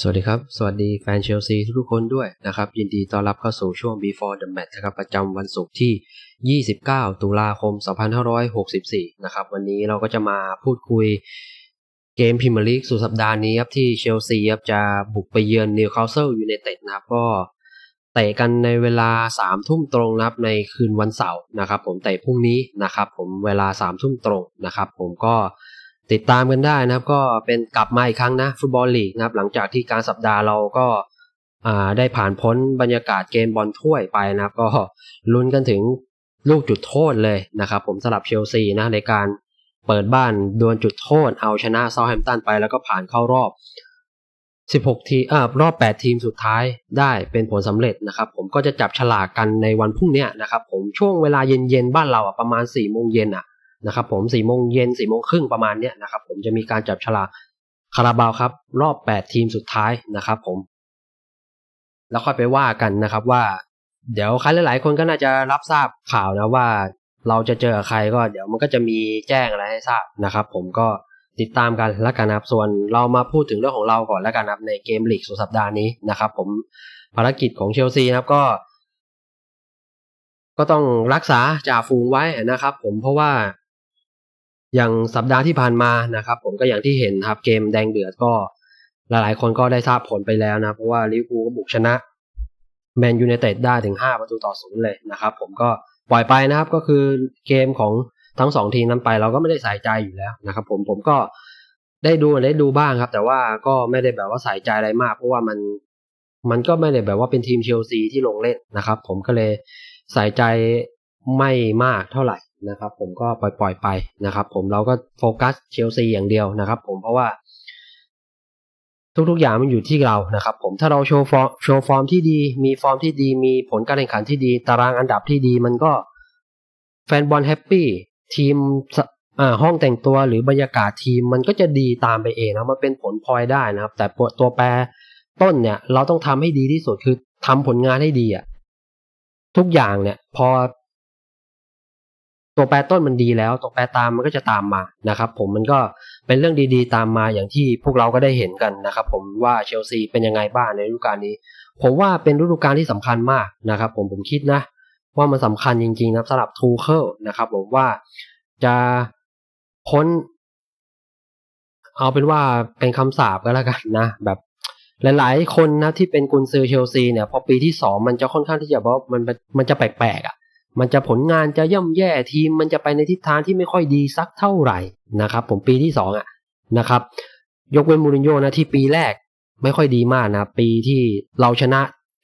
สวัสดีครับ สวัสดีแฟนเชลซีทุกๆคนด้วยนะครับ ยินดีต้อนรับเข้าสู่ช่วง Before the Match นะครับประจำวันศุกร์ที่ 29 ตุลาคม 2564 นะครับ วันนี้เราก็จะมาพูดคุยเกมพรีเมียร์ลีกสุดสัปดาห์นี้ครับ ที่เชลซีครับจะบุกไปเยือนนิวคาสเซิลยูไนเต็ดนะครับ ก็เตะกันในเวลา 3 ทุ่มตรงนะครับในคืนวันเสาร์นะครับ ผมเตะพรุ่งนี้นะครับ ผมเวลา 3 ทุ่มตรงนะครับ ผมก็ ติดตามกันได้นะครับ ก็เป็นกลับมาอีกครั้งนะฟุตบอลลีกนะครับ หลังจากที่การสัปดาห์เราก็ได้ผ่านพ้นบรรยากาศเกมบอลถ้วยไปนะครับ ก็ลุ้นกันถึงลูกจุดโทษเลยนะครับ ผมสำหรับเชลซีนะในการเปิดบ้านดวลจุดโทษ เอาชนะเซาแฮมป์ตันไปแล้วก็ผ่านเข้ารอบ 16 ทีอ่ารอบ 8 ทีมสุดท้ายได้เป็นผลสำเร็จนะครับ ผมก็จะจับฉลากกันในวันพรุ่งนี้นะครับ ผมช่วงเวลาเย็นๆบ้านเราอะประมาณ4โมงเย็นอะ นะครับผม4โมงเย็น4โมงครึ่งประมาณเนี้ยนะครับผมจะมีการจับฉลากคาราบาวครับ รอบ 8 ทีมสุดท้ายนะครับผม แล้วค่อยไปว่ากันนะครับว่า เดี๋ยวใครหลาย ๆ คนก็น่าจะรับทราบข่าวนะว่าเราจะเจอใครก็เดี๋ยวมันก็จะมีแจ้งอะไรให้ทราบนะครับ ผมก็ติดตามกันแล้วกันนะครับส่วนเรามาพูดถึงเรื่องของเราก่อนแล้วกันนะครับในเกมลีกสุดสัปดาห์นี้นะครับ ผมภารกิจของเชลซีนะครับก็ ก็ต้องรักษาจ่าฝูงไว้นะครับ ผมเพราะว่า อย่างสัปดาห์ที่ผ่านมานะครับ ผมก็อย่างที่เห็นครับเกมแดงเดือดก็ หลายๆคนก็ได้ทราบผลไปแล้วนะ เพราะว่าลิเวอร์พูลก็บุกชนะแมนยูไนเต็ดได้ถึง 5 ประตูต่อศูนย์เลยนะครับ ผมก็ปล่อยไปนะครับก็คือเกมของทั้งสองทีมนั้นไปเราก็ไม่ได้ใส่ใจอยู่แล้วนะครับผมผมก็ได้ดูได้ดูบ้างครับ แต่ว่าก็ไม่ได้แบบว่าใส่ใจอะไรมาก เพราะว่ามันมันก็ไม่ได้แบบว่าเป็นทีมเชลซีที่ลงเล่นนะครับ ผมก็เลยใส่ใจไม่มากเท่าไหร่ นะครับผมก็ปล่อยปล่อยไปนะครับผมเราก็โฟกัสเชลซีอย่างเดียวนะครับผมเพราะว่า ทุกๆอย่างมันอยู่ที่เรานะครับผมถ้าเราโชว์ฟอร์มโชว์ฟอร์มที่ดี มีฟอร์มที่ดี มีผลการแข่งขันที่ดี ตารางอันดับที่ดี มันก็แฟนบอลแฮปปี้ทีมห้องแต่งตัวหรือบรรยากาศทีมมันก็จะดีตามไปเองนะมันเป็นผลพลอยได้นะครับ แต่ตัวแปรต้นเนี่ย เราต้องทำให้ดีที่สุดคือทำผลงานให้ดีอะทุกอย่างเนี่ย พอ ตัวแปรต้นมันดีแล้ว ตัวแปรตามมันก็จะตามมานะครับ ผมมันก็เป็นเรื่องดีๆ ตามมาอย่างที่พวกเราก็ได้เห็นกันนะครับ ผมว่าเชลซีเป็นยังไงบ้างในฤดูกาลนี้ ผมว่าเป็นฤดูกาลที่สำคัญมากนะครับ ผมผมคิดนะ ว่ามันสำคัญจริงๆนะสำหรับทูเคิลนะครับ ผมว่าจะพ้น เอาเป็นว่าเป็นคำสาบก็แล้วกันนะ แบบหลาย ๆ คนนะที่เป็นกุนซือเชลซีเนี่ย พอปีที่สองมันจะค่อนข้างที่จะบอกมันมันจะแปลกๆอะ มันจะผลงานจะย่ำแย่ทีม มันจะไปในทิศทางที่ไม่ค่อยดีสักเท่าไหร่นะครับ ผมปีที่สองอะนะครับ ยกเว้นมูรินโญ่นะที่ปีแรกไม่ค่อยดีมากนะ ปีที่เราชนะ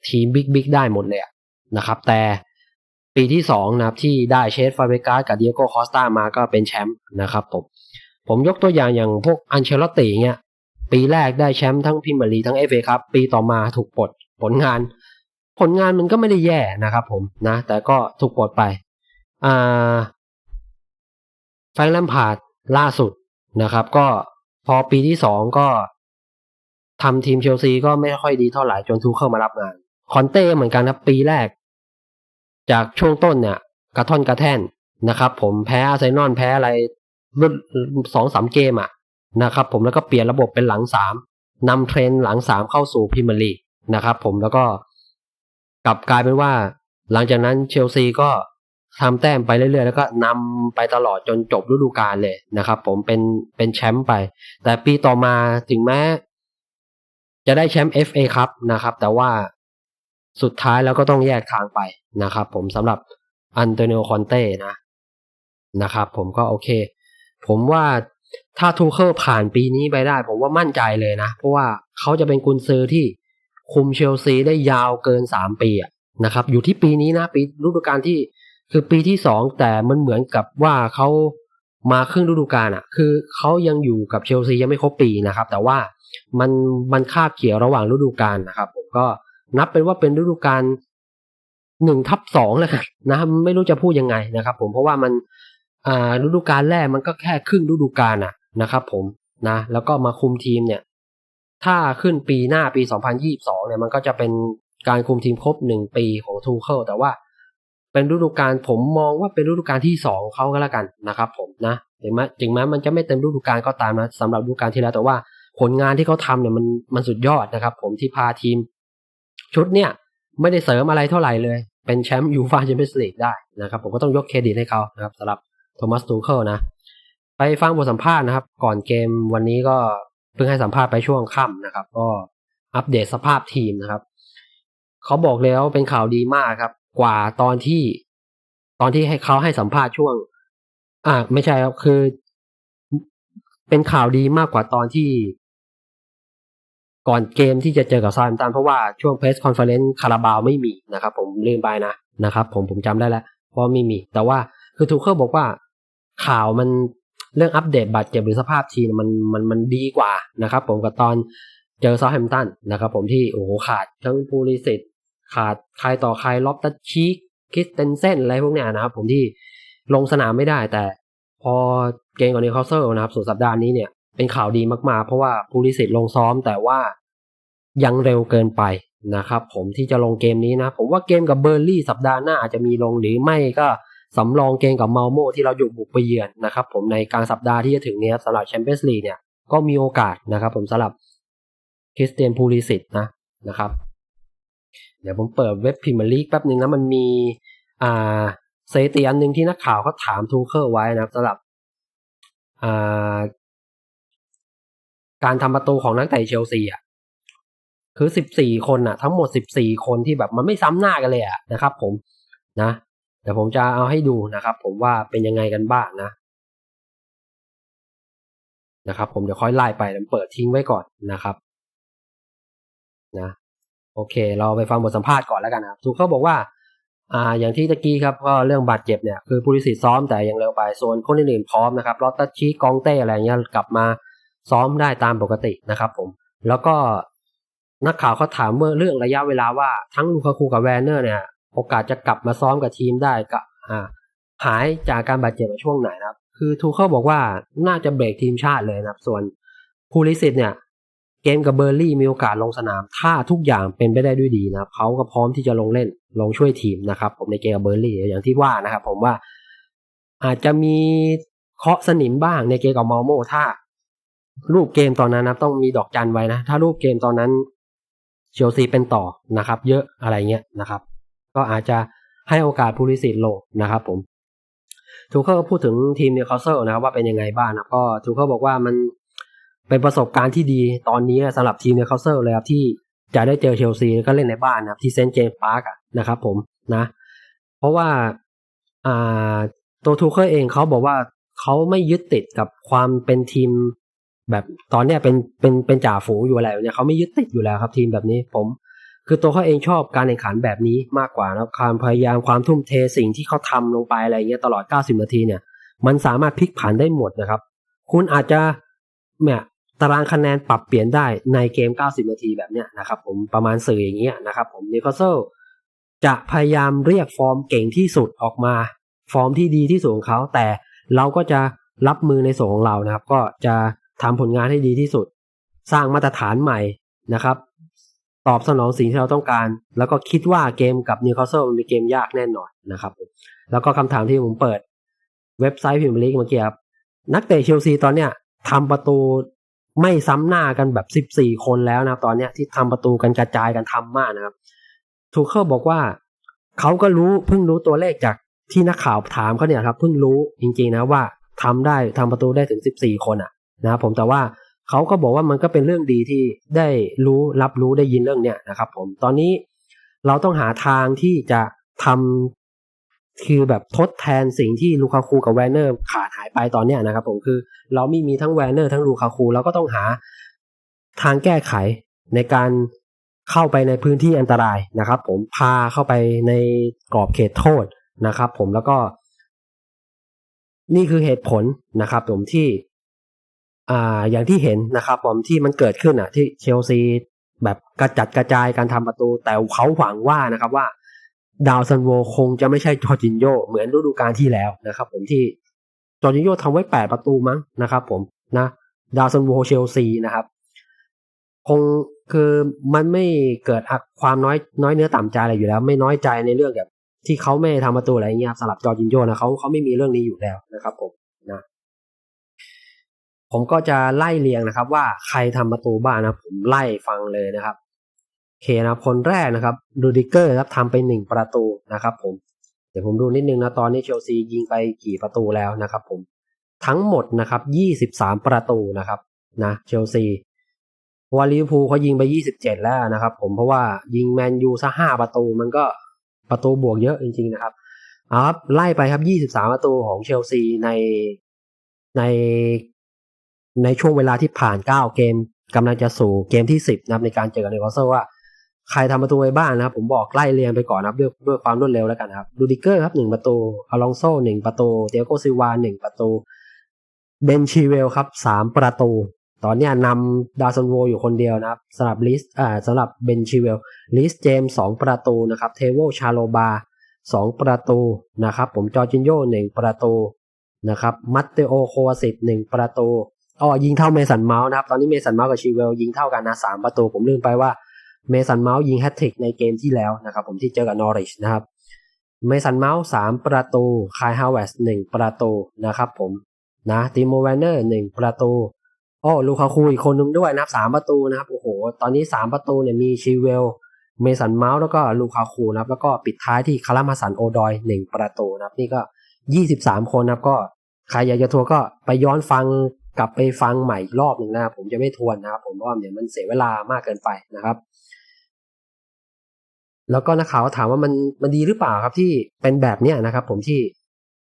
ทีมบิ๊กๆได้หมดเลยนะครับ แต่ปีที่สองนะครับที่ได้เชสฟาเบกาสกับเดียโก้คอสตามาก็เป็นแชมป์นะครับผมผมยกตัวอย่างอย่างพวกอันเชลติเนี่ยปีแรกได้แชมป์ทั้งพิมพ์ลีทั้งเอฟเอครับ ปีต่อมาถูกปลดผลงาน ผลงานมันก็ไม่ได้แย่นะครับผมนะ แต่ก็ถูกปลดไปอ่าแฟงแลมพาร์ดล่าสุดนะครับ ก็พอปีที่สองก็ทำทีมเชลซีก็ไม่ค่อยดีเท่าไหร่จนทูเข้ามารับงาน คอนเต้เหมือนกันครับปีแรก จากช่วงต้นเนี่ย กระท่อนกระแท่นนะครับ ผมแพ้อาร์เซนอลแพ้อะไรรุ่นสองสามเกมอะนะครับ ผมแล้วก็เปลี่ยนระบบเป็นหลังสามนำเทรนหลังสามเข้าสู่พรีเมียร์ลีกนะครับ ผมแล้วก็ กลับกลายเป็นว่า หลังจากนั้นเชลซีก็ทำแต้มไปเรื่อยๆ แล้วก็นำไปตลอดจนจบฤดูกาลเลยนะครับ ผมเป็นเป็นแชมป์ไป แต่ปีต่อมาถึงแม้ จะได้แชมป์ FA ครับนะครับ แต่ว่าสุดท้ายแล้วก็ต้องแยกทางไปนะครับ ผมสำหรับอันโตนิโอคอนเต้นะนะครับ ผมก็โอเค ผมว่าถ้าทูเคิลผ่านปีนี้ไปได้ ผมว่ามั่นใจเลยนะ เพราะว่าเขาจะเป็นกุนซือที่ คุมเชลซีได้ยาวเกินสามปีนะครับ อยู่ที่ปีนี้นะปีฤดูกาลที่คือปีที่สองแต่มันเหมือนกับว่าเขามาครึ่งฤดูกาลอะ คือเขายังอยู่กับเชลซียังไม่ครบปีนะครับ แต่ว่ามันมันคาบเกี่ยวระหว่างฤดูกาลนะครับ ผมก็นับเป็นว่าเป็นฤดูกาลหนึ่งทับสองแล้วกันนะไม่รู้จะพูดยังไงนะครับ ผมเพราะว่ามันอ่าฤดูกาลแรกมันก็แค่ครึ่งฤดูกาลอะนะครับ ผมนะ แล้วก็มาคุมทีมเนี่ย ถ้าขึ้นปีหน้าปี 2022 เนี่ยมันก็จะเป็นการคุมทีมครบหนึ่งปีของทูเคิลแต่ว่าเป็นฤดูกาลผมมองว่าเป็นฤดูกาลที่สองเขาก็แล้วกันนะครับ ผมนะถึงแม้ถึงแม้มันจะไม่เต็มฤดูกาลก็ตามนะสำหรับฤดูกาลที่แล้วแต่ว่าผลงานที่เขาทำเนี่ยมันมันสุดยอดนะครับ ผมที่พาทีม ชุดเนี่ย ไม่ได้เสริมอะไรเท่าไหร่เลย เป็นแชมป์ยูฟาแชมเปี้ยนส์ลีกได้นะครับ ผมก็ต้องยกเครดิตให้เขานะครับสำหรับโทมัสตูเคิลนะ ไปฟังบทสัมภาษณ์นะครับ ก่อนเกมวันนี้ก็ เพิ่งให้สัมภาษณ์ไปช่วงค่ำนะครับ ก็อัปเดตสภาพทีมนะครับ เขาบอกแล้วเป็นข่าวดีมากครับ กว่าตอนที่ ตอนที่ให้เขาให้สัมภาษณ์ช่วง อ่า ไม่ใช่ครับคือ เป็นข่าวดีมากกว่าตอนที่ ก่อนเกมที่จะเจอกับซาร์ตันเพราะว่าช่วงเพรสคอนเฟอเรนซ์คาราบาวไม่มีนะครับ ผมลืมไปนะนะครับ ผมผมจำได้แล้วเพราะไม่มี แต่ว่าคือทูเคิลบอกว่าข่าวมัน เรื่องอัปเดตบาดเจ็บหรือสภาพทีมมันมันมันดีกว่านะครับผมกับตอนเจอซาแฮมตันนะครับผมที่โอ้โหขาดทั้งพูลิสิตขาดใครต่อใครล็อบตัชชีกคิสเตนเซนอะไรพวกเนี้ยนะครับผมที่ลงสนามไม่ได้แต่พอเกมกับนิวคาสเซิลนะครับสุดสัปดาห์นี้เนี่ยเป็นข่าวดีมากๆ เพราะว่าพูลิสิตลงซ้อมแต่ว่ายังเร็วเกินไปนะครับผมที่จะลงเกมนี้นะ ผมว่าเกมกับเบอร์ลี่สัปดาห์หน้าอาจจะมีลงหรือไม่ก็ สำรองเกมกับเมาโมที่เราอยู่บุกไปเยือนนะครับผมในกลางสัปดาห์ที่จะถึงนี้สำหรับแชมเปี้ยนส์ลีกเนี่ยก็มีโอกาสนะครับผมสำหรับคริสเตียนพูลิสิตนะนะครับ เดี๋ยวผมเปิดเว็บพรีเมียร์ลีกแป๊บหนึ่งนะมันมีอ่าสถิติอันหนึ่งที่นักข่าวเขาถามทูเคิลไว้นะครับสำหรับอ่าการทำประตูของนักเตะเชลซีอะคือสิบสี่คนอะ ทั้งหมดสิบสี่คนที่แบบมันไม่ซ้ำหน้ากันเลยอะนะครับผมนะ เดี๋ยวผมจะเอาให้ดูนะครับ ผมว่าเป็นยังไงกันบ้างนะนะครับ ผมเดี๋ยวค่อยไล่ไปแล้วเปิดทิ้งไว้ก่อนนะครับนะโอเค เราไปฟังบทสัมภาษณ์ก่อนแล้วกันนะครับทูเขาบอกว่าอ่า อย่างที่ตะกี้ครับก็เรื่องบาดเจ็บเนี่ยคือผู้ลิสิตซ้อมแต่ยังเร็วไปส่วนคนอื่นๆพร้อมนะครับลอตตัชชีกองเต้อะไรเงี้ยกลับมาซ้อมได้ตามปกตินะครับ ผม แล้วก็นักข่าวเขาถามเมื่อเรื่องระยะเวลาว่าทั้งลูคาคูกับแวนเนอร์เนี่ย โอกาสจะกลับมาซ้อมกับทีมได้ก็อ่าหายจากการบาดเจ็บในช่วงไหนนะครับ คือทูเขาบอกว่าน่าจะเบรกทีมชาติเลยนะครับ ส่วนพูลิสิตเนี่ย เกมกับเบอร์ลี่มีโอกาสลงสนาม ถ้าทุกอย่างเป็นไปได้ด้วยดีนะครับเขาก็พร้อมที่จะลงเล่นลงช่วยทีมนะครับ ผมในเกมกับเบอร์ลี่อย่างที่ว่านะครับ ผมว่าอาจจะมีเคาะสนิมบ้างในเกมกับมาโมถ้า รูปเกมตอนนั้นนะต้องมีดอกจันไว้นะ ถ้ารูปเกมตอนนั้นเชลซีเป็นต่อนะครับ เยอะอะไรเงี้ยนะครับ ก็อาจจะให้โอกาสพูลิสิตลงนะครับผมทูเคิลพูดถึงทีมเนวคาสเซิลนะครับว่าเป็นยังไงบ้างนะก็ทูเคิลบอกว่ามันเป็นประสบการณ์ที่ดีตอนนี้สำหรับทีมเนวคาสเซิลเลยครับที่จะได้เจอเชลซีแล้วก็เล่นในบ้านนะครับที่เซนต์เจมส์พาร์คนะครับผมนะ เพราะว่าอ่าตัวทูเคิลเองเขาบอกว่าเขาไม่ยึดติดกับความเป็นทีมแบบตอนเนี้ยเป็นเป็นเป็นจ่าฝูงอยู่อะไรเนี่ยเขาไม่ยึดติดอยู่แล้วครับทีมแบบนี้ผม คือตัวเขาเองชอบการแข่งขันแบบนี้มากกว่านะความพยายามความทุ่มเทสิ่งที่เขาทำลงไปอะไรเงี้ยตลอด 90 นาทีเนี่ย มันสามารถพลิกผันได้หมดนะครับ คุณอาจจะเนี่ยตารางคะแนนปรับเปลี่ยนได้ในเกม 90 นาทีแบบเนี้ยนะครับ ผมประมาณสื่ออย่างเงี้ยนะครับ ผมนิวคาสเซิลจะพยายามเรียกฟอร์มเก่งที่สุดออกมา ฟอร์มที่ดีที่สุดของเขา แต่เราก็จะรับมือในส่วนของเรานะครับ ก็จะทำผลงานให้ดีที่สุด สร้างมาตรฐานใหม่นะครับ ตอบสนองสิ่งที่เราต้องการ แล้วก็คิดว่าเกมกับนิวคาสเซิลมันเป็นเกมยากแน่นอนนะครับ แล้วก็คำถามที่ผมเปิดเว็บไซต์พิมพ์ลีกเมื่อกี้ครับ นักเตะเชลซีตอนเนี้ยทำประตูไม่ซ้ำหน้ากันแบบ 14 คนแล้วนะตอนเนี้ยที่ทำประตูกันกระจายกันทำมากนะครับทูเคิลบอกว่าเขาก็รู้เพิ่งรู้ตัวเลขจากที่นักข่าวถามเขาเนี่ยครับเพิ่งรู้จริงๆนะว่าทำได้ทำประตูได้ถึง 14 คนอะนะครับผมแต่ว่า เขาก็บอกว่ามันก็เป็นเรื่องดีที่ได้รู้รับรู้ได้ยินเรื่องเนี้ยนะครับ ผมตอนนี้เราต้องหาทางที่จะทำคือแบบทดแทนสิ่งที่ลูคาคูกับแวนเนอร์ขาดหายไปตอนเนี้ยนะครับ ผมคือเราไม่มีทั้งแวนเนอร์ทั้งลูคาคูเราก็ต้องหาทางแก้ไขในการเข้าไปในพื้นที่อันตรายนะครับ ผมพาเข้าไปในกรอบเขตโทษนะครับ ผมแล้วก็ นี่คือเหตุผลนะครับ ผมที่ อ่าอย่างที่เห็นนะครับผมที่มันเกิดขึ้นอะ ที่เชลซีแบบกระจัดกระจายการทำประตู แต่เขาหวังว่านะครับว่า ดาวซันโวคงจะไม่ใช่จอร์จินโยเหมือนฤดูกาลที่แล้วนะครับ ผมที่จอร์จินโยทำไว้แปดประตูมั้งนะครับ ผมนะดาวซันโวเชลซีนะครับ คงคือมันไม่เกิดความน้อยน้อยเนื้อต่ำใจอะไรอยู่แล้ว ไม่น้อยใจในเรื่องแบบที่เขาไม่ทำประตูอะไรเงี้ยสำหรับจอร์จินโยนะเขาเขาไม่มีเรื่องนี้อยู่แล้วนะครับ ผม ผมก็จะไล่เรียงนะครับ ว่าใครทำประตูบ้างนะผมไล่ฟังเลยนะครับโอเคนะคนแรกนะครับดูดิเกอร์ครับทำไปหนึ่งประตูนะครับ ผมเดี๋ยวผมดูนิดนึงนะตอนนี้เชลซียิงไปกี่ประตูแล้วนะครับ ผมทั้งหมดนะครับยี่สิบสามประตูนะครับนะเชลซีว่าลิสพูเขายิงไปยี่สิบเจ็ดแล้วนะครับ ผมเพราะว่ายิงแมนยูซะห้าประตูมันก็ประตูบวกเยอะจริง ๆ นะครับเอาครับไล่ไปครับยี่สิบสามประตูของเชลซีในใน ในช่วงเวลาที่ผ่านเก้าเกมกำลังจะสู่เกมที่สิบนะครับในการเจอกับนิวคาสเซิลว่า ใครทำประตูไว้บ้างนะครับ ผมบอกไล่เรียงไปก่อนนะครับด้วยด้วยความรวดเร็วแล้วกันครับดูดิเกอร์ครับหนึ่งประตูอลองโซ่หนึ่งประตูเตียโกซิวาหนึ่งประตูเบนชีเวลครับสามประตู ตอนนี้นำดาซอนโวอยู่คนเดียวนะครับสำหรับลิสอ่าสำหรับเบนชีเวลลิสเจมสองประตูนะครับเทโวชาโลบาสองประตูนะครับผมจอร์จินโยหนึ่งประตูนะครับมัตเตโอโควาสิตหนึ่งประตู อ๋อยิงเท่าเมสันเมาส์นะครับ ตอนนี้เมสันเมาส์กับชีเวลยิงเท่ากันนะสามประตู ผมลืมไปว่าเมสันเมาส์ยิงแฮตทริกในเกมที่แล้วนะครับ ผมที่เจอกับนอริชนะครับเมสันเมาส์สามประตูคายฮาวเวสหนึ่งประตูนะครับ ผมนะติโมแวนเนอร์หนึ่งประตูโอ้ลูคาคูอีกคนนึงด้วยนะครับสามประตูนะครับโอ้โหตอนนี้สามประตูเนี่ยมีชีเวลเมสันเมาส์แล้วก็ลูคาคูนะครับ แล้วก็ปิดท้ายที่คารามาสันโอดอยหนึ่งประตูนะครับ นี่ก็ยี่สิบสามคนนะครับก็ใครอยากจะทัวร์ก็ไปย้อนฟัง กลับไปฟังใหม่อีกรอบหนึ่งนะครับผมจะไม่ทวนนะครับผมเพราะว่าเดี๋ยวมันเสียเวลามากเกินไปนะครับ แล้วก็นักข่าวถามว่ามันมันดีหรือเปล่าครับที่เป็นแบบเนี้ยนะครับ ผมที่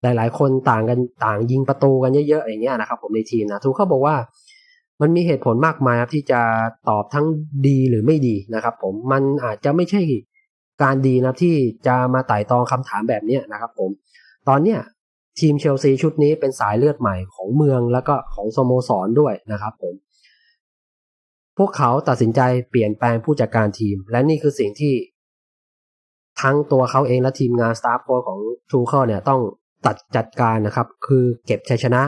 หลาย ๆ คนต่างกันต่างยิงประตูกันเยอะๆอย่างเงี้ยนะครับ ผมในทีมนะทูเขาบอกว่ามันมีเหตุผลมากมายครับที่จะตอบทั้งดีหรือไม่ดีนะครับ ผมมันอาจจะไม่ใช่การดีนะที่จะมาไต่ตองคำถามแบบเนี้ยนะครับ ผม ตอนเนี้ย ทีมเชลซีชุดนี้เป็นสายเลือดใหม่ของเมืองแล้วก็ของสโมสรด้วยนะครับผม พวกเขาตัดสินใจเปลี่ยนแปลงผู้จัดการทีม และนี่คือสิ่งที่ ทั้งตัวเขาเองและทีมงานสตาฟโค้ชของทูเคิลเนี่ยต้องตัดจัดการนะครับ คือเก็บชัยชนะ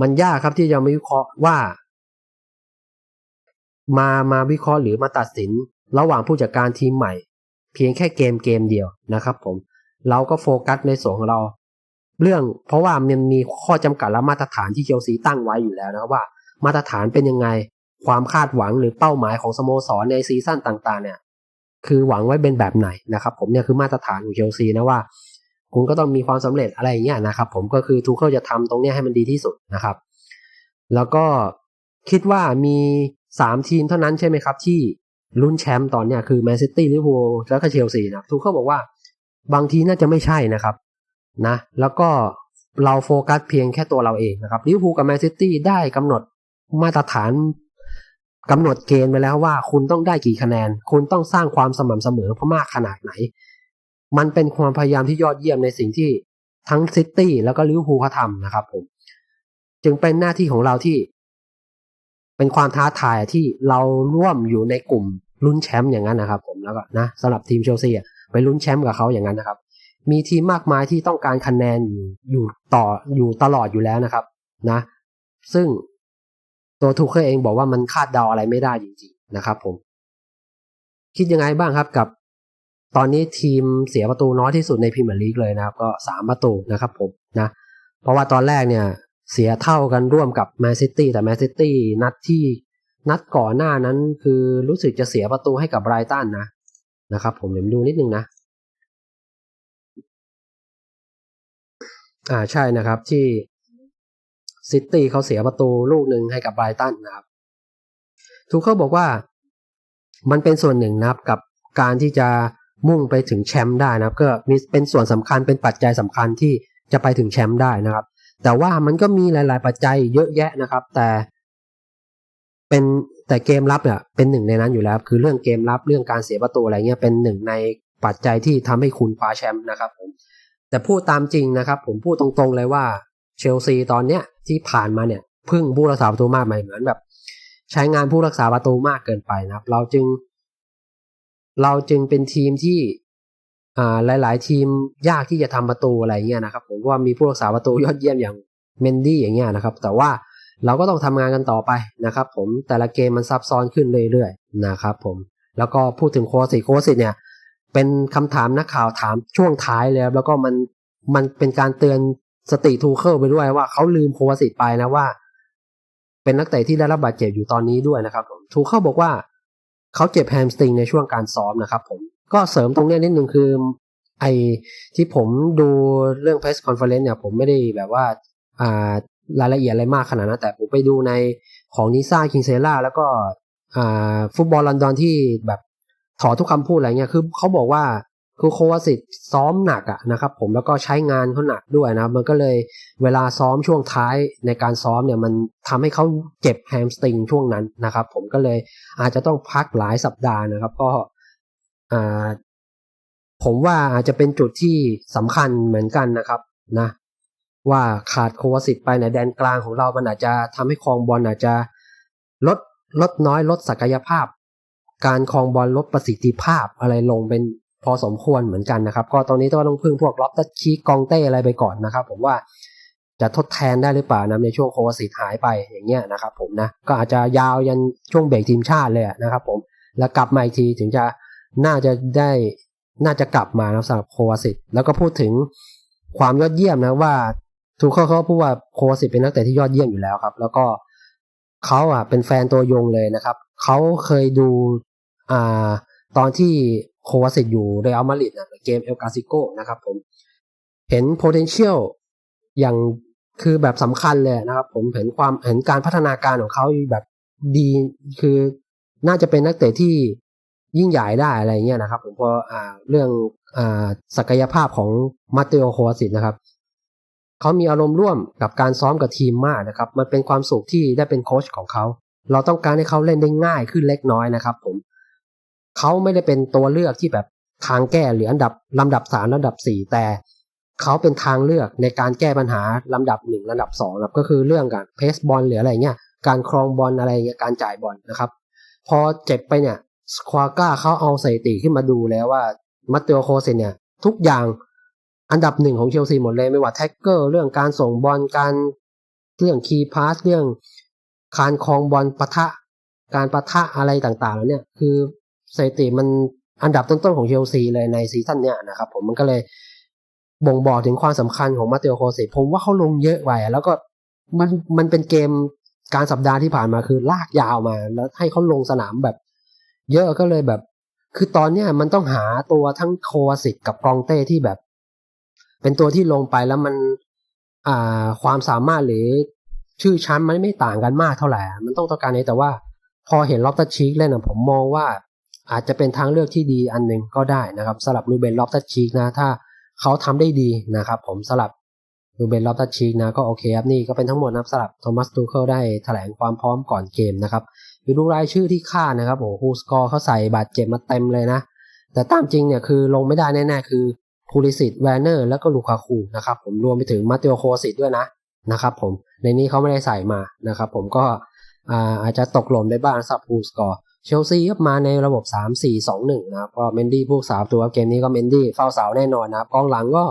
มันยากครับที่จะมาวิเคราะห์ว่า มามาวิเคราะห์หรือมาตัดสิน ระหว่างผู้จัดการทีมใหม่ เพียงแค่เกมเกมเดียวนะครับ ผม เราก็โฟกัสในส่วนของเรา เรื่องเพราะว่ามันมีข้อจำกัดและมาตรฐานที่เชลซีตั้งไว้อยู่แล้วนะว่า มาตรฐานเป็นยังไงความคาดหวังหรือเป้าหมายของสโมสรในซีซั่นต่างๆ เนี่ย คือหวังไว้เป็นแบบไหนนะครับ ผมเนี่ยคือมาตรฐานของเชลซีนะว่า คุณก็ต้องมีความสำเร็จอะไรอย่างเงี้ยนะครับผมก็คือทูเคิลจะทำตรงเนี้ยให้มันดีที่สุดนะครับ แล้วก็คิดว่ามีสามทีมเท่านั้นใช่ไหมครับ ที่ลุ้นแชมป์ตอนเนี้ยคือแมนซิตี้ลิเวอร์พูลแล้วก็เชลซีนะทูเคิลบอกว่าบางทีน่าจะไม่ใช่นะครับ นะแล้วก็เราโฟกัสเพียงแค่ตัวเราเองนะครับลิเวอร์พูลกับแมนซิตี้ได้กำหนดมาตรฐานกำหนดเกณฑ์ไปแล้วว่าคุณต้องได้กี่คะแนน คุณต้องสร้างความสม่ำเสมอเพราะมากขนาดไหน มันเป็นความพยายามที่ยอดเยี่ยมในสิ่งที่ทั้งซิตี้แล้วก็ลิเวอร์พูลเขาทำนะครับผม จึงเป็นหน้าที่ของเราที่ เป็นความท้าทายที่เราร่วมอยู่ในกลุ่มลุ้นแชมป์อย่างนั้นนะครับ ผมแล้วก็นะสำหรับทีมเชลซีไปลุ้นแชมป์กับเขาอย่างนั้นนะครับ มีทีมมากมายที่ต้องการคะแนนอยู่อยู่ต่ออยู่ตลอดอยู่แล้วนะครับ นะ ซึ่งตัวทูเคิลเองบอกว่ามันคาดเดาอะไรไม่ได้จริงๆนะครับ ผม คิดยังไงบ้างครับกับ ตอนนี้ทีมเสียประตูน้อยที่สุดในพรีเมียร์ลีกเลยนะครับ ก็สามประตูนะครับ ผมนะ เพราะว่าตอนแรกเนี่ย เสียเท่ากันร่วมกับแมนซิตี้แต่แมนซิตี้นัดที่นัดก่อนหน้านั้นคือรู้สึกจะเสียประตูให้กับไบรตันนะนะครับ ผมเดี๋ยวดูนิดนึงนะ อ่าใช่นะครับที่ซิตี้เขาเสียประตูลูกหนึ่งให้กับไบรตันนะครับทูเคิลบอกว่ามันเป็นส่วนหนึ่งนะครับกับการที่จะมุ่งไปถึงแชมป์ได้นะครับ ก็มีเป็นส่วนสำคัญเป็นปัจจัยสำคัญที่จะไปถึงแชมป์ได้นะครับ แต่ว่ามันก็มีหลาย ๆ ปัจจัยเยอะแยะนะครับ แต่เป็นแต่เกมรับเนี่ยเป็นหนึ่งในนั้นอยู่แล้ว คือเรื่องเกมรับเรื่องการเสียประตูอะไรเงี้ยเป็นหนึ่งในปัจจัยที่ทำให้คุณคว้าแชมป์นะครับผม แต่พูดตามจริงนะครับ ผมพูดตรงๆเลยว่าเชลซีตอนเนี้ยที่ผ่านมาเนี่ยพึ่งผู้รักษาประตูมากไหมเหมือนแบบ ใช้งานผู้รักษาประตูมากเกินไปนะครับ เราจึง เราจึงเป็นทีมที่อ่าหลาย ๆ ทีมยากที่จะทำประตูอะไรเงี้ยนะครับ ผมว่ามีผู้รักษาประตูยอดเยี่ยมอย่างเมนดี้อย่างเงี้ยนะครับ แต่ว่าเราก็ต้องทำงานกันต่อไปนะครับ ผมแต่ละเกมมันซับซ้อนขึ้นเรื่อยๆนะครับ ผมแล้วก็พูดถึงโคสิโคสิเนี่ย เป็นคำถามนักข่าวถามช่วงท้ายเลยแล้วก็มันมันเป็นการเตือนสติทูเคิลไปด้วยว่าเขาลืมโควาสิตไปนะว่า เป็นนักเตะที่ได้รับบาดเจ็บอยู่ตอนนี้ด้วยนะครับผมทูเข้าบอกว่าเขาเจ็บแฮมสตริงในช่วงการซ้อมนะครับผมก็เสริมตรงเนี้ยนิดนึงคือไอที่ผมดูเรื่อง press conference เนี่ย ผมไม่ได้แบบว่าอ่ารายละเอียดอะไรมากขนาดนั้นแต่ผมไปดูในของนิซ่าคิงเซล่าแล้วก็อ่าฟุตบอลลอนดอนที่แบบ ถอดทุกคำพูดอะไรเงี้ยคือเขาบอกว่าคือโควาสิตซ้อมหนักอะนะครับ ผมแล้วก็ใช้งานเขาหนักด้วยนะมันก็เลยเวลาซ้อมช่วงท้ายในการซ้อมเนี่ยมันทำให้เขาเจ็บแฮมสตริงช่วงนั้นนะครับ ผมก็เลยอาจจะต้องพักหลายสัปดาห์นะครับ ก็อ่าผมว่าอาจจะเป็นจุดที่สำคัญเหมือนกันนะครับนะ ว่าขาดโควาสิตไปในแดนกลางของเรามันอาจจะทำให้ครองบอลอาจจะลดลดน้อยลดศักยภาพ การครองบอลลดประสิทธิภาพอะไรลงเป็นพอสมควรเหมือนกันนะครับ ก็ตอนนี้ต้องพึ่งพวกล็อบตัดชีกองเต้อะไรไปก่อนนะครับ ผมว่าจะทดแทนได้หรือเปล่านะในช่วงโควาสิตหายไปอย่างเงี้ยนะครับ ผมนะก็อาจจะยาวยันช่วงเบรกทีมชาติเลยนะครับ ผมแล้วกลับมาอีกทีถึงจะน่าจะได้น่าจะกลับมานะสำหรับโควาสิตแล้วก็พูดถึงความยอดเยี่ยมนะว่าทูเคิลเขาพูดว่าโควาสิตเป็นนักเตะที่ยอดเยี่ยมอยู่แล้วครับ แล้วก็เขาอะเป็นแฟนตัวยงเลยนะครับ เขาเคยดูอ่าตอนที่โควาสิตอยู่เรอัลมาดริดนะเกมเอลกาซิโกนะครับผม เห็น potential อย่างคือแบบสำคัญเลยนะครับผมเห็นความเห็นการพัฒนาการของเขาแบบดีคือน่าจะเป็นนักเตะที่ยิ่งใหญ่ได้อะไรเงี้ยนะครับ ผมพออ่าเรื่องอ่าศักยภาพของมาเตโอโควาสิตนะครับเขามีอารมณ์ร่วมกับการซ้อมกับทีมมากนะครับ มันเป็นความสุขที่ได้เป็นโค้ชของเขา เราต้องการให้เขาเล่นได้ง่ายขึ้นเล็กน้อยนะครับ ผมเขาไม่ได้เป็นตัวเลือกที่แบบทางแก้หรืออันดับลำดับสามลำดับสี่แต่เขาเป็นทางเลือกในการแก้ปัญหาลำดับหนึ่งลำดับสองก็คือเรื่องการเพสบอลหรืออะไรเงี้ยการครองบอลอะไรเงี้ยการจ่ายบอลนะครับ พอเจ็บไปเนี่ยควาก้าเขาเอาสถิติขึ้นมาดูแล้วว่ามัตเตโอโคเซนเนี่ย ทุกอย่างอันดับหนึ่งของเชลซีหมดเลยไม่ว่าแท็กเกอร์เรื่องการส่งบอลการเรื่องคีย์พาสเรื่อง การครองบอลปะทะ การปะทะอะไรต่างๆแล้วเนี่ย คือสถิติมันอันดับต้นๆของเชลซีเลยในซีซั่นเนี่ยนะครับผมมันก็เลยบ่งบอกถึงความสำคัญของมาเตโอโคเซผมว่าเขาลงเยอะไปแล้วก็มันมันเป็นเกมการสัปดาห์ที่ผ่านมาคือลากยาวมา แล้วให้เขาลงสนามแบบ เยอะก็เลยแบบ คือตอนเนี้ยมันต้องหาตัวทั้งโควาสิตกับกองเต้ที่แบบ เป็นตัวที่ลงไปแล้วมัน อ่าความสามารถหรือ ชื่อชั้นมันไม่ต่างกันมากเท่าไหร่ มันต้องต้องการนี้แต่ว่า พอเห็นล็อบตัดชีกเล่นนะผมมองว่าอาจจะเป็นทางเลือกที่ดีอันหนึ่งก็ได้นะครับสำหรับรูเบนล็อบตัดชีกนะ ถ้าเขาทำได้ดีนะครับ ผมสำหรับรูเบนล็อบตัดชีกนะก็โอเคครับนี่ก็เป็นทั้งหมดนะครับสำหรับโทมัสตูเคิลได้แถลงความพร้อมก่อนเกมนะครับไปดูรายชื่อที่ค่านะครับโอ้โหสกอร์เขาใส่บาดเจ็บมาเต็มเลยนะ แต่ตามจริงเนี่ยคือลงไม่ได้แน่ๆคือพูลิสิตแวนเนอร์ แล้วก็ลูคาคูนะครับผมรวมไปถึงมาเตโอโคสิตด้วยนะนะครับผม ในนี้เขาไม่ได้ใส่มานะครับผมก็อาจจะตกหล่นได้บ้างสับพูสกอร์เชลซีมาในระบบ 3 4 2 1 นะครับก็เมนดี้ผู้สาวตัวเกมนี้ก็เมนดี้เฝ้าเสาแน่นอนนะครับกองหลังก็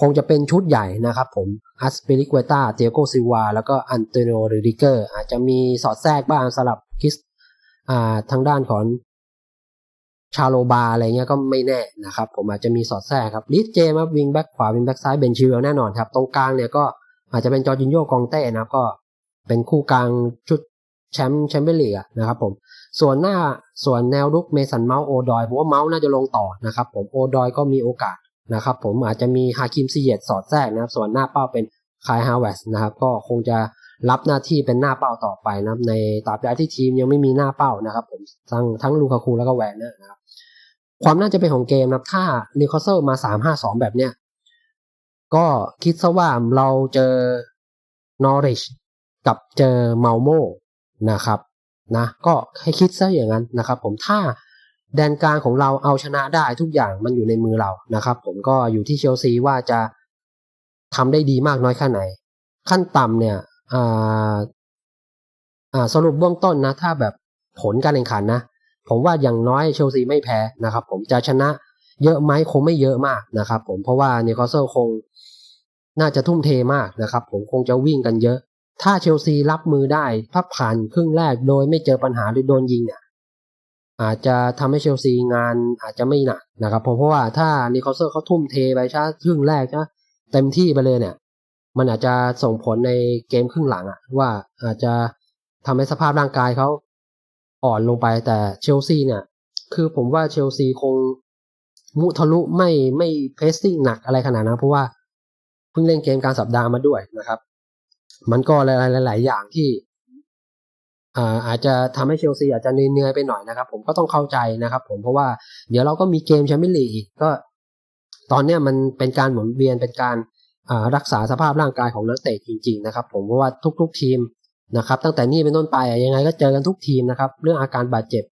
คงจะเป็นชุดใหญ่นะครับผมอัสเปริกเวตาเตียโกซิวา แล้วก็อันเตโนริดิเกอร์ อาจจะมีสอดแทรกบ้างสลับคิสทางด้านของชาโลบาอะไรเงี้ยก็ไม่แน่นะครับ ผมอาจจะมีสอดแทรกครับลิสเจมาวิงแบ็กขวาวิงแบ็กซ้ายเบนชิเวลแน่นอนครับ ตรงกลางเนี่ยก็ อาจจะเป็นจอร์จินโยกองเต้นะครับ ก็เป็นคู่กลางชุดแชมป์แชมเปี้ยนลีกนะครับผมส่วนหน้าส่วนแนวรุกเมสันเมาส์โอดอยผมว่าเมาส์น่าจะลงต่อนะครับผมโอดอยก็มีโอกาสนะครับผมอาจจะมีฮาคิมซีเยตสอดแทรกนะครับ ส่วนหน้าเป้าเป็นคายฮาวเวสนะครับ ก็คงจะรับหน้าที่เป็นหน้าเป้าต่อไปนะในตราบใดที่ทีมยังไม่มีหน้าเป้านะครับ ผมทั้งทั้งลูคาคูแล้วก็แวนนะครับ ความน่าจะเป็นของเกมนะถ้านิโคลเซลมาสามห้าสองแบบเนี้ย ก็คิดซะว่าเราเจอนอริชกับเจอเมาโมนะครับนะก็ให้คิดซะอย่างนั้นนะครับ ผมถ้าแดนกลางของเราเอาชนะได้ทุกอย่างมันอยู่ในมือเรานะครับ ผมก็อยู่ที่เชลซีว่าจะทำได้ดีมากน้อยแค่ไหน ขั้นต่ำเนี่ยอ่าอ่าสรุปเบื้องต้นนะ ถ้าแบบผลการแข่งขันนะ ผมว่าอย่างน้อยเชลซีไม่แพ้นะครับ ผมจะชนะ เยอะไหมคงไม่เยอะมากนะครับผมเพราะว่านิโคลเซลคงน่าจะทุ่มเทมากนะครับ ผมคงจะวิ่งกันเยอะ ถ้าเชลซีรับมือได้ถ้าผ่านครึ่งแรกโดยไม่เจอปัญหาหรือโดนยิงเนี่ยอาจจะทำให้เชลซีงานอาจจะไม่หนักนะครับผมเพราะว่าถ้านิโคลเซลเขาทุ่มเทไปช้าครึ่งแรกนะเต็มที่ไปเลยเนี่ย มันอาจจะส่งผลในเกมครึ่งหลังอะว่าอาจจะทำให้สภาพร่างกายเขาอ่อนลงไปแต่เชลซีเนี่ย คือผมว่าเชลซีคง มุทะลุไม่ไม่เพรสซิ่งหนักอะไรขนาดนั้นเพราะว่าเพิ่งเล่นเกมกลารสัปดาห์มาด้วยนะครับ มันก็หลายหลายอย่างที่อ่าอาจจะทำให้เชลซีอาจจะเหนื่อยไปหน่อยนะครับ ผมก็ต้องเข้าใจนะครับ ผมเพราะว่าเดี๋ยวเราก็มีเกมแชมเปี้ยนลีกอีกก็ ตอนเนี้ยมันเป็นการหมุนเวียนเป็นการรักษาสภาพร่างกายของนักเตะจริง ๆ นะครับ ผมเพราะว่าทุก ๆ ทีมนะครับ ตั้งแต่นี้เป็นต้นไปยังไงก็เจอกันทุกทีมนะครับ เรื่องอาการบาดเจ็บ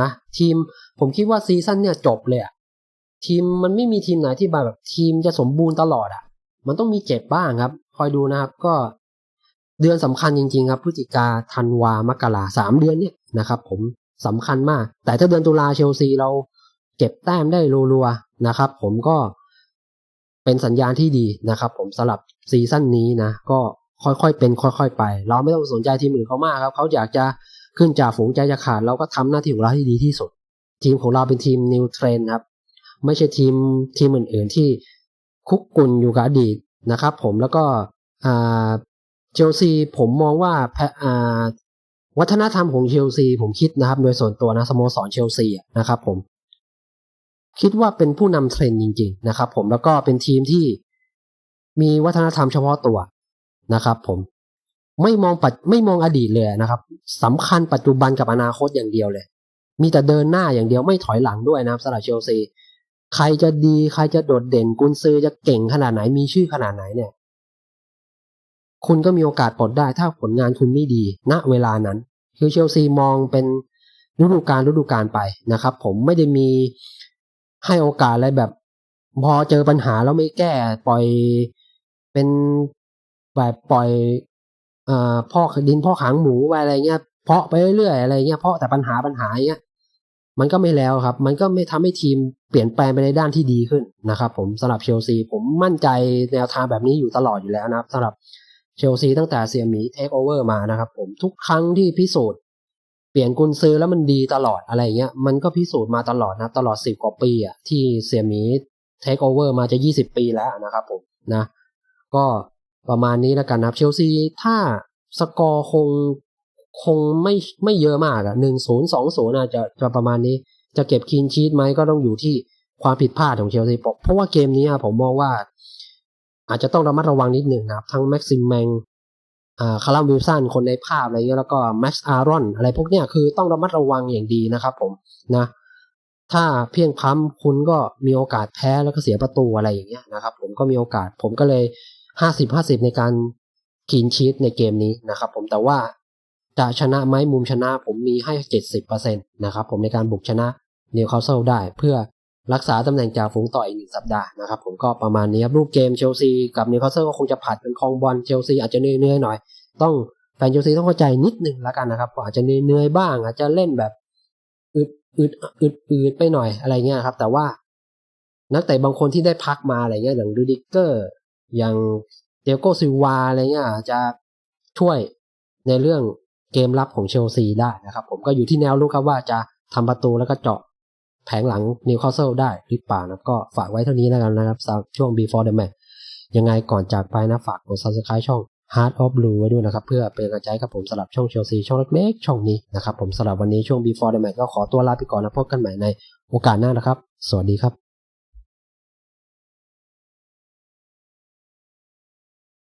นะ ทีมผมคิดว่าซีซั่นเนี่ยจบเลยอะ ทีมมันไม่มีทีมไหนที่แบบทีมจะสมบูรณ์ตลอดอะ มันต้องมีเจ็บบ้างครับ คอยดูนะครับก็เดือนสำคัญจริงๆครับพฤศจิกาธันวามกราสามเดือนเนี่ยนะครับผมสำคัญมาก แต่ถ้าเดือนตุลาเชลซีเราเก็บแต้มได้รัวๆนะครับ ผมก็เป็นสัญญาณที่ดีนะครับ ผมสำหรับซีซั่นนี้นะก็ค่อยๆเป็น ค่อย ๆ ไป เราไม่ต้องสนใจทีมอื่นเขามากครับเขาอยากจะขึ้นจากฝูงใจจะขาด เราก็ทำหน้าที่ของเราให้ดีที่สุด ทีมของเราเป็นทีมนิวเทรนครับ ไม่ใช่ทีมทีมอื่นๆ ที่คุกกุนอยู่กับอดีตนะครับ ผมแล้วก็เชลซีผมมองว่าวัฒนธรรมของเชลซีผมคิดนะครับ โดยส่วนตัวนะสโมสรเชลซีนะครับผมคิดว่าเป็นผู้นำเทรนด์จริง ๆ นะครับ ผมแล้วก็เป็นทีมที่มีวัฒนธรรมเฉพาะตัวนะครับ ผมไม่มองปัจไม่มองอดีตเลยนะครับสำคัญปัจจุบันกับอนาคตอย่างเดียวเลย มีแต่เดินหน้าอย่างเดียวไม่ถอยหลังด้วยนะครับสำหรับเชลซี ใครจะดีใครจะโดดเด่นกุนซือจะเก่งขนาดไหนมีชื่อขนาดไหนเนี่ย คุณก็มีโอกาสปลดได้ถ้าผลงานคุณไม่ดี ณเวลานั้นคือเชลซีมองเป็นฤดูกาลฤดูกาลไปนะครับ ผมไม่ได้มีให้โอกาสอะไรแบบ พอเจอปัญหาแล้วไม่แก้ปล่อยเป็นแบบปล่อยเอ่อพ่อดินพ่อขางหมูไปอะไรเงี้ยเพาะไปเรื่อยๆอะไรเงี้ยเพาะแต่ปัญหาปัญหาเงี้ยมันก็ไม่แล้วครับ มันก็ไม่ทำให้ทีม เปลี่ยนแปลงไปในด้านที่ดีขึ้นนะครับผมสำหรับเชลซีผมมั่นใจแนวทางแบบนี้อยู่ตลอดอยู่แล้วนะครับสำหรับเชลซีตั้งแต่เซียมีเทคโอเวอร์มานะครับผมทุกครั้งที่พิสูจน์เปลี่ยนกุนซื้อแล้วมันดีตลอดอะไรเงี้ยมันก็พิสูจน์มาตลอดนะตลอดสิบกว่าปีอะที่เซียมีเทคโอเวอร์มาจะยี่สิบปีแล้วนะครับผมนะ ก็ประมาณนี้แล้วกันนะครับเชลซีถ้าสกอร์คงคงไม่ไม่เยอะมากอะหนึ่งศูนย์สองศูนย์อาจจะจะประมาณนี้ จะเก็บคีนชีตไหมก็ต้องอยู่ที่ความผิดพลาดของเชลซีเพราะว่าเกมนี้ผมมองว่า อาจจะต้องระมัดระวังนิดหนึ่งนะครับ ทั้งแม็กซิมแมงอ่าคาร์ลวิลสันคนในภาพอะไรเงี้ยแล้วก็แม็กซ์อารอนอะไรพวกเนี้ยคือต้องระมัดระวังอย่างดีนะครับผมนะ ถ้าเพียงพล้ำคุณก็มีโอกาสแพ้แล้วก็เสียประตูอะไรอย่างเงี้ยนะครับ ผมก็มีโอกาสผมก็เลยห้าสิบห้าสิบในการคีนชีตในเกมนี้นะครับผมแต่ว่าจะชนะไหมมุมชนะผมมีให้เจ็ดสิบเปอร์เซ็นตนะครับผมในการบุกชนะ นิวคาสเซิลได้ เพื่อรักษาตำแหน่งจ่าฝูงต่ออีกหนึ่งสัปดาห์นะครับผมก็ประมาณนี้ครับรูปเกมเชลซีกับนิวคาสเซิลก็คงจะผัดเป็นคองบอลเชลซีอาจจะเหนื่อยๆหน่อย ต้องแฟนเชลซีต้องเข้าใจนิดนึงแล้วกันนะครับอาจจะเหนื่อยๆบ้าง อาจจะเล่นแบบอึดอึดอึดอึดไปหน่อยอะไรเงี้ยครับ แต่ว่านักเตะบางคนที่ได้พักมาอะไรเงี้ยอย่างดูดิเกอร์ อย่างเดโกซิวาอะไรเงี้ยอาจจะช่วยในเรื่องเกมรับของเชลซีได้นะครับ ผมก็อยู่ที่แนวลุกครับว่าจะทำประตูแล้วก็เจาะ แผงหลังนิวคาสเซิลได้หรือเปล่านะก็ฝากไว้เท่านี้แล้วกันนะครับสำหรับช่วง before the match ยังไงก่อนจากไปนะฝากกด subscribe ช่อง Heart of Blue ไว้ด้วยนะครับ เพื่อเป็นกำลังใจให้กับผมสำหรับช่องเชลซีช่องเล็กๆช่องนี้นะครับผมสำหรับวันนี้ช่วง before the match ก็ขอตัวลาไปก่อนนะพบกันใหม่ในโอกาสหน้านะครับ สวัสดีครับ